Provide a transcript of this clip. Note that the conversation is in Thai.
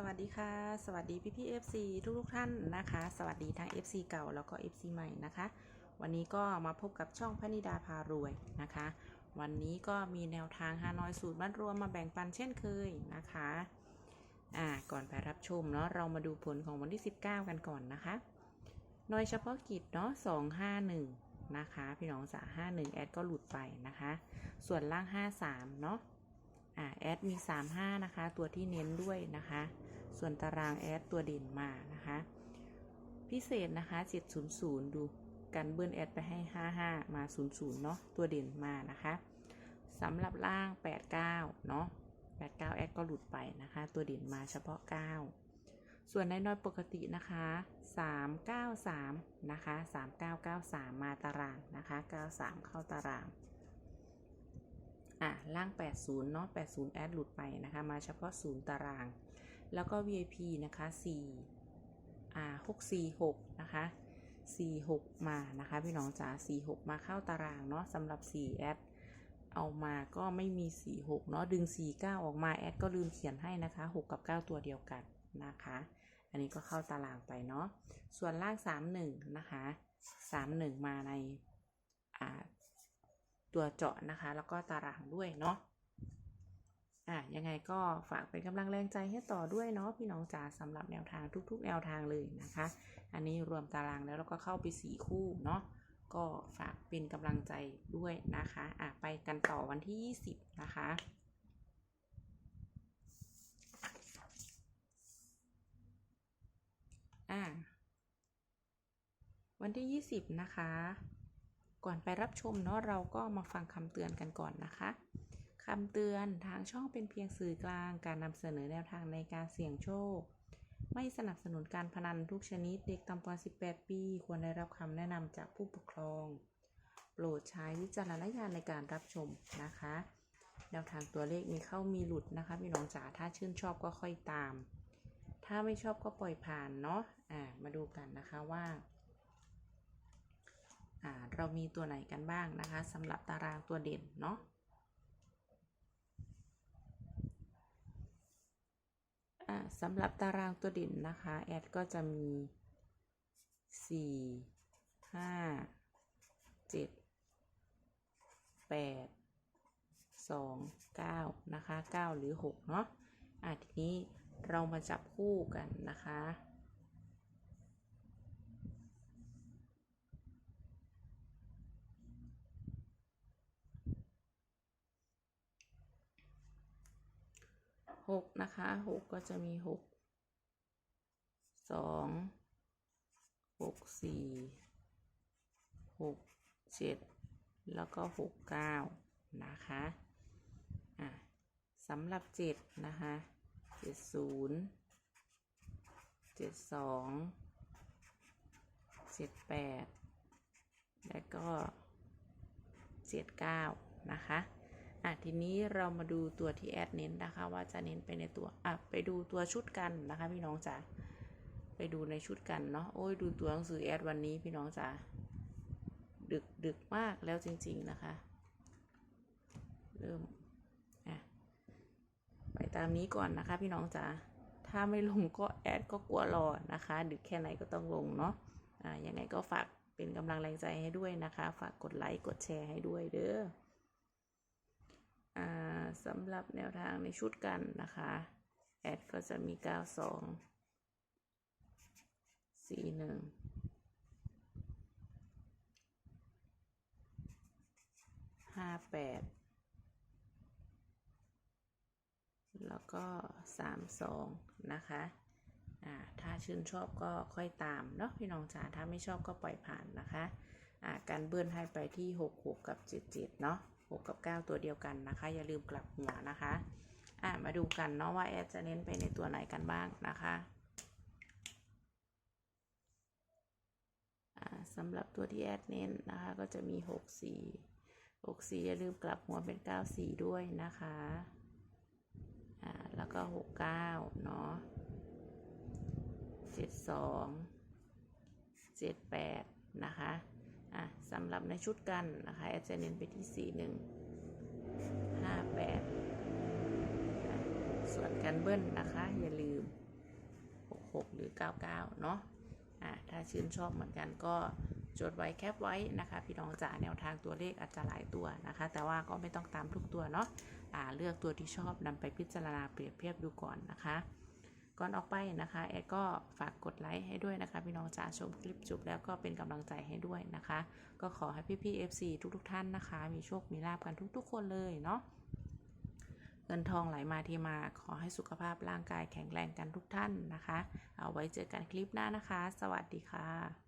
สวัสดีค่ะ สวัสดีพี่พี่ๆ FC ทุกทุกๆท่านนะคะ สวัสดีทั้ง FC เก่าแล้วก็ FC ใหม่นะคะ วันนี้ก็มาพบกับช่องพนิดาพารวยนะคะ วันนี้ก็มีแนวทางฮานอยสูตรมัดรวมมาแบ่งปันเช่นเคยนะคะอ่าก่อนไปรับชมเนาะเรามาดูผลของวันที่ 19 กันก่อนนะคะโดยเฉพาะกิจเนาะ251 นะคะ พี่น้องจ๋า51 แอดก็หลุดไปนะคะ ส่วนล่าง 53 เนาะ อ่าแอดมี 35 นะคะ ตัวที่เน้นด้วยนะคะ ส่วนตารางแอดตัวเด่นมานะคะ พิเศษนะคะ 700 ดูกันเบิ้ลแอดไปให้ 55 มา 00 เนาะตัวเด่นมานะคะสำหรับล่าง 89 เนาะ89 แอดก็หลุดไปนะคะ ตัวเด่นมาเฉพาะ 9 ส่วนในน้อยปกตินะคะ 393 นะคะ 3993 มาตารางนะคะ 93 เข้าตาราง อะล่าง 80เนาะ80 แอดหลุดไปนะคะ มาเฉพาะ 0 ตาราง แล้วก็ VIP นะคะ4อ่า646นะคะ46 มานะคะ พี่น้องจ๋า46 มาเข้าตารางเนาะสำหรับ4แอดเอามาก็ไม่มี 46 เนาะดึง 49 ออกมาแอดก็ลืมเขียนให้นะคะ 6 กับ 9 ตัวเดียวกันนะคะ อันนี้ก็เข้าตารางไปเนาะส่วนล่าง 31 นะคะ 31 มาในอ่า ตัวเจาะนะคะ แล้วก็ตารางด้วยเนาะอะยังไงก็ฝากเป็นกำลังแรงใจให้ต่อด้วยเนาะพี่น้องจ๋าสำหรับแนวทางทุก ๆ แนวทางเลยนะคะ อันนี้รวมตารางแล้วเราก็เข้าไปสี่คู่เนาะก็ฝากเป็นกำลังใจด้วยนะคะอะไปกันต่อวันที่ 20 นะคะอะวันที่ 20 นะคะ ก่อนไปรับชมเนาะเราก็มาฟังคำเตือนกันก่อนนะคะคำเตือนทางช่องเป็นเพียงสื่อกลางการนำเสนอแนวทางในการเสี่ยงโชค ไม่สนับสนุนการพนันทุกชนิดเด็กต่ำกว่า 18 ปี ควรได้รับคำแนะนำจากผู้ปกครอง โปรดใช้วิจารณญาณในการรับชมนะคะแนวทางตัวเลขมีเข้ามีหลุดนะคะพี่น้องจ๋าถ้าชื่นชอบก็ค่อยตาม ถ้าไม่ชอบก็ปล่อยผ่านเนาะอ่ามาดูกันนะคะว่าอ่า เรามีตัวไหนกันบ้างนะคะสำหรับตารางตัวเด่นเนาะอ่าสำหรับตารางตัวเด่นนะคะ แอดก็จะมี 4 5 7 8 2 9 นะคะ 9 หรือ 6 เนาะอะทีนี้เรามาจับคู่กันนะคะ หกนะคะหกก็จะมีหกสองหกสี่หกเจ็ดแล้วก็หกเก้านะคะอะสำหรับเจ็ดนะคะเจ็ดศูนย์เจ็ดสองเจ็ดแปดแล้วก็เจ็ดเก้านะคะ อะทีนี้เรามาดูตัวที่แอดเน้นนะคะ ว่าจะเน้นไปในตัวอะไปดูตัวชุดกันนะคะ พี่น้องจ๋าไปดูในชุดกันเนาะโอ้ยดูตัวหนังสือแอดวันนี้พี่น้องจ๋าดึกดึกมากแล้วจริง ๆนะคะ เริ่มอะไปตามนี้ก่อนนะคะ พี่น้องจ๋าถ้าไม่ลงก็แอดก็กลัวรอนะคะ ดึกแค่ไหนก็ต้องลงเนาะอะยังไงก็ฝากเป็นกำลังแรงใจให้ด้วยนะคะ ฝากกดไลค์กดแชร์ให้ด้วยเด้อ สำหรับแนวทางในชุดกันนะคะ แอดก็จะมี 92 41 58 แล้วก็ 32 นะคะอ่าถ้าชื่นชอบก็ค่อยตามเนาะพี่น้องจ๋าถ้าไม่ชอบก็ปล่อยผ่านนะคะอ่าการเบิ้ลให้ไปที่ 66 กับ 77 เนาะ 6 กับ 9 ตัวเดียวกันนะคะ อย่าลืมกลับหัวนะคะอ่ามาดูกันเนาะว่าแอดจะเน้นไปในตัวไหนกันบ้างนะคะสำหรับตัวที่แอดเน้นนะคะ ก็จะมี 6 4 6 4 อย่าลืมกลับหัวเป็น 9 4 ด้วยนะคะอ่าแล้วก็ 6 9 เนาะ7 2 7 8 นะคะ อะสำหรับในชุดกันนะคะแอดจะเน้นไปที่ 4 1 5 8 ส่วนกันเบิ้ลนะคะ อย่าลืม 66 หรือ 99 เนาะอ่าถ้าชื่นชอบเหมือนกันก็จดไว้แคปไว้นะคะ พี่น้องจ๋าแนวทางตัวเลขอาจจะหลายตัวนะคะ แต่ว่าก็ไม่ต้องตามทุกตัวเนาะอ่าเลือกตัวที่ชอบนำไปพิจารณาเปรียบเทียบดูก่อนนะคะ ก่อนออกไปนะคะแอดก็ฝากกดไลค์ให้ด้วยนะคะ พี่น้องจ๋าชมคลิปจบแล้วก็เป็นกำลังใจให้ด้วยนะคะ ก็ขอให้พี่ๆ FC ทุกๆ ท่านนะคะ มีโชคมีลาบกันทุกๆ คนเลยเนาะเงินทองไหลมาที่มาขอให้สุขภาพร่างกายแข็งแรงกันทุกท่านนะคะ เอาไว้เจอกันคลิปหน้านะคะ สวัสดีค่ะ